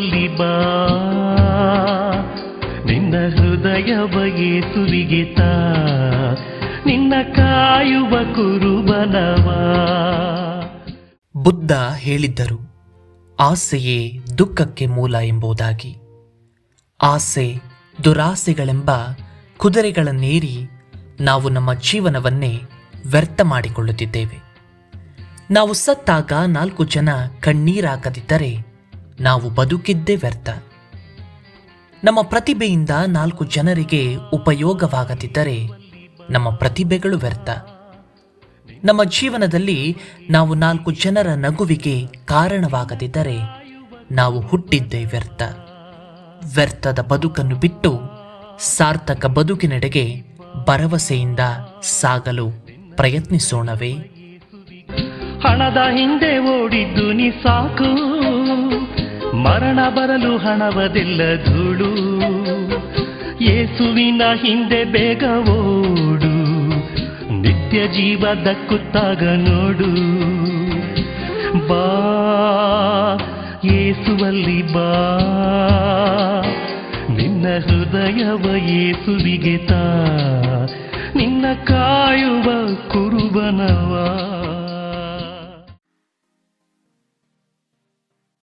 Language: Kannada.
ಯೇಸುವಲ್ಲಿ ಬಾ. ನಿನ್ನ ಹೃದಯ ಬಗೆ ತಾ. ನಿನ್ನ ಕಾಯುವ ಕುರುಬನವ ಬುದ್ಧ ಹೇಳಿದ್ದರು, ಆಸೆಯೇ ದುಃಖಕ್ಕೆ ಮೂಲ ಎಂಬುದಾಗಿ. ಆಸೆ ದುರಾಸೆಗಳೆಂಬ ಕುದುರೆಗಳನ್ನೇರಿ ನಾವು ನಮ್ಮ ಜೀವನವನ್ನೇ ವ್ಯರ್ಥ ಮಾಡಿಕೊಳ್ಳುತ್ತಿದ್ದೇವೆ. ನಾವು ಸತ್ತಾಗ ನಾಲ್ಕು ಜನ ಕಣ್ಣೀರಾಕದಿದ್ದರೆ ನಾವು ಬದುಕಿದ್ದೇ ವ್ಯರ್ಥ. ನಮ್ಮ ಪ್ರತಿಭೆಯಿಂದ ನಾಲ್ಕು ಜನರಿಗೆ ಉಪಯೋಗವಾಗದಿದ್ದರೆ ನಮ್ಮ ಪ್ರತಿಭೆಗಳು ವ್ಯರ್ಥ. ನಮ್ಮ ಜೀವನದಲ್ಲಿ ನಾವು ನಾಲ್ಕು ಜನರ ನಗುವಿಗೆ ಕಾರಣವಾಗದಿದ್ದರೆ ನಾವು ಹುಟ್ಟಿದ್ದೇ ವ್ಯರ್ಥ. ವ್ಯರ್ಥದ ಬದುಕನ್ನು ಬಿಟ್ಟು ಸಾರ್ಥಕ ಬದುಕಿನೆಡೆಗೆ ಭರವಸೆಯಿಂದ ಸಾಗಲು ಪ್ರಯತ್ನಿಸೋಣವೇ. ಹಣದ ಹಿಂದೆ ಓಡಿದ್ದು ನೀ ಸಾಕು. ಮರಣ ಬರಲು ಹಣವದಿಲ್ಲ ಧೂಳು. ಯೇಸುವಿನ ಹಿಂದೆ ಬೇಗ ಓಡು. ನಿತ್ಯ ಜೀವ ದಕ್ಕುತ್ತಾಗ ನೋಡು. ಬಾ ಯೇಸುವಲ್ಲಿ ಬಾ. ನಿನ್ನ ಹೃದಯವ ಯೇಸುವಿಗೆ ತಾ. ನಿನ್ನ ಕಾಯುವ ಕುರುಬನವಾ.